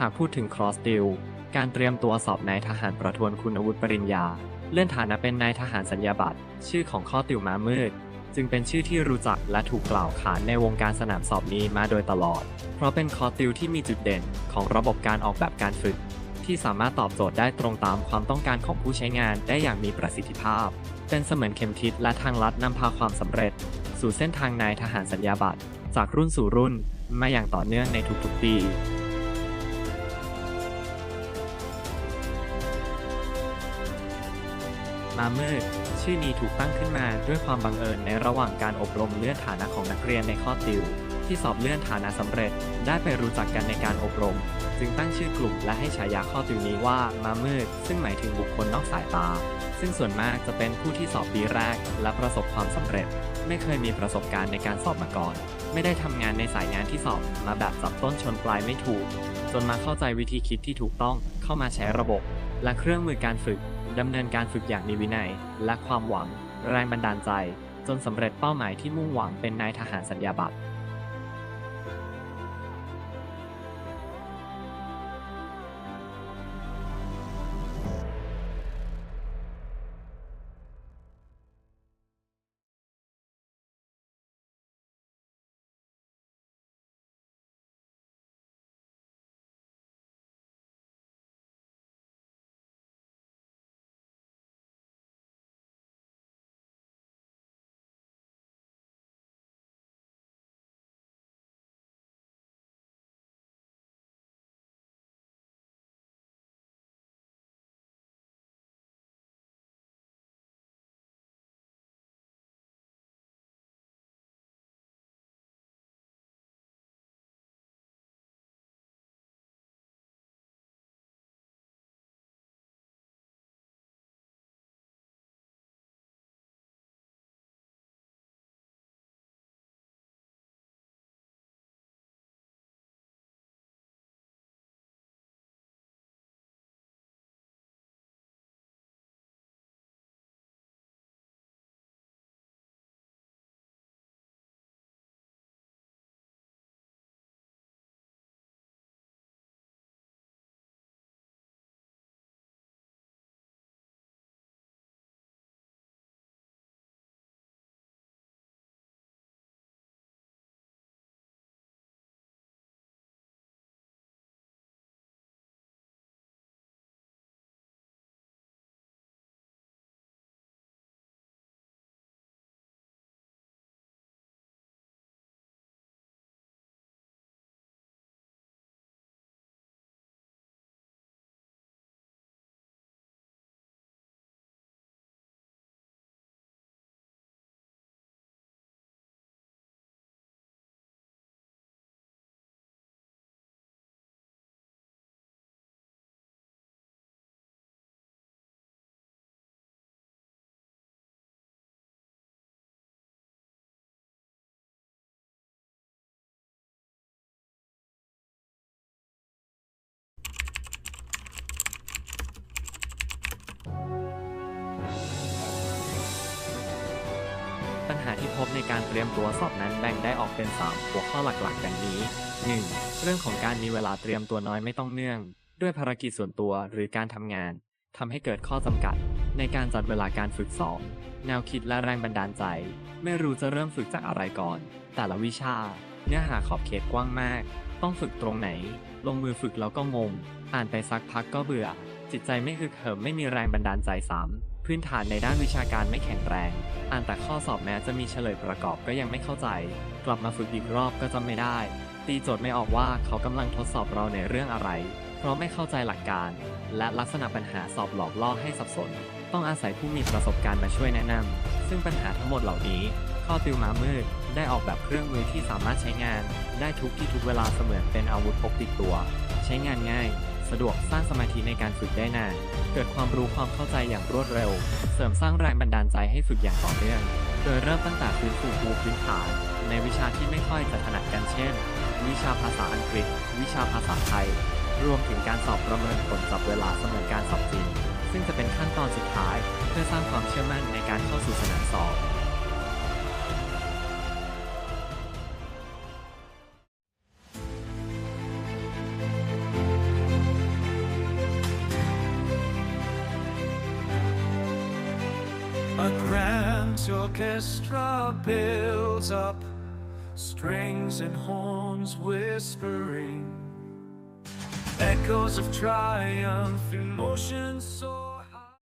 หากพูดถึง cross deal การเตรียมตัวสอบนายทหารประทวนคุณอวุฒิปริญญา เลื่อนฐานะเป็นนายทหารสัญญาบัตร ชื่อของข้อติวม้ามืด จึงเป็นชื่อที่รู้จักและถูกกล่าวขานในวงการสนามสอบนี้มาโดยตลอด เพราะเป็นคอร์สติวที่มีจุดเด่นของระบบการออกแบบการฝึก ที่สามารถตอบโจทย์ได้ตรงตามความต้องการของผู้ใช้งานได้อย่างมีประสิทธิภาพ เป็นเสมือนเข็มทิศและทางลัดนำพาความสำเร็จ สู่เส้นทางนายทหารสัญญาบัตร จากรุ่นสู่รุ่นมาอย่างต่อเนื่องในทุกๆปี มามืด ชื่อนี้ถูกตั้งขึ้นมาด้วยความบังเอิญในระหว่างการอบรมเลื่อนฐานะของนักเรียนในข้อติว ที่สอบเลื่อนฐานะสำเร็จ ได้ไปรู้จักกันในการอบรม จึงตั้งชื่อกลุ่มและให้ฉายาข้อติวนี้ว่ามามืด ซึ่งหมายถึงบุคคลนอกสายตา ซึ่งส่วนมากจะเป็นผู้ที่สอบปีแรก และประสบความสำเร็จ ไม่เคยมีประสบการณ์ในการสอบมาก่อน ไม่ได้ทำงานในสายงานที่สอบมาแบบจับต้นชนปลายไม่ถูก จนมาเข้าใจวิธีคิดที่ถูกต้องเข้ามาใช้ระบบ และเครื่องมือการฝึก ดำเนินการฝึกอย่างมีวินัย และความหวัง แรงบันดาลใจ จนสำเร็จเป้าหมายที่มุ่งหวังเป็นนายทหารสัญญาบัตร ปัญหาที่พบในการเตรียมตัวสอบนั้นแบ่งได้ออกเป็น 3 หัวข้อหลักๆ ดังนี้ 1. เรื่องของการมีเวลาเตรียมตัวน้อยไม่ต้องเนื่อง ด้วยภารกิจส่วนตัวหรือการทำงานทำให้เกิดข้อจำกัด ในการจัดเวลาการฝึกสอบ แนวคิดและแรงบันดาลใจ ไม่รู้จะเริ่มฝึกจากอะไรก่อน แต่ละวิชา เนื้อหาขอบเขตกว้างมาก ต้องฝึกตรงไหน ลงมือฝึกแล้วก็งง อ่านไปสักพักก็เบื่อ จิตใจไม่คือเหิมไม่มีแรงบันดาลใจซ้ำ พื้นฐานในด้านวิชาการไม่แข็งแรง อ่านแต่ข้อสอบแม้จะมีเฉลยประกอบก็ยังไม่เข้าใจ กลับมาฝึกอีกรอบก็จำไม่ได้ ตีโจทย์ไม่ออกว่าเขากำลังทดสอบเราในเรื่องอะไร เพราะไม่เข้าใจหลักการ และลักษณะปัญหาสอบหลอกล่อให้สับสน ต้องอาศัยผู้มีประสบการณ์มาช่วยแนะนำ ซึ่งปัญหาทั้งหมดเหล่านี้ ข้อติวมามืด ได้ออกแบบเครื่องมือที่สามารถใช้งาน ได้ทุกที่ทุกเวลาเสมือนเป็นอาวุธพกติดตัว ใช้งานง่าย สะดวกสร้างสมาธิในการฝึกได้นาน เกิดความรู้ความเข้าใจอย่างรวดเร็ว เสริมสร้างแรงบันดาลใจให้ฝึกอย่างต่อเนื่อง โดยเริ่มตั้งแต่ฟื้นฟูภูพื้นฐาน ในวิชาที่ไม่ค่อยจะถนัดกันเช่น วิชาภาษาอังกฤษ วิชาภาษาไทย รวมถึงการสอบประเมินผลจับเวลาเสมือนการสอบจริง ซึ่งจะเป็นขั้นตอนสุดท้าย เพื่อสร้างความเชื่อมั่นในการเข้าสู่สนามสอบ A grand orchestra builds up, strings and horns whispering, echoes of triumph, emotion soar.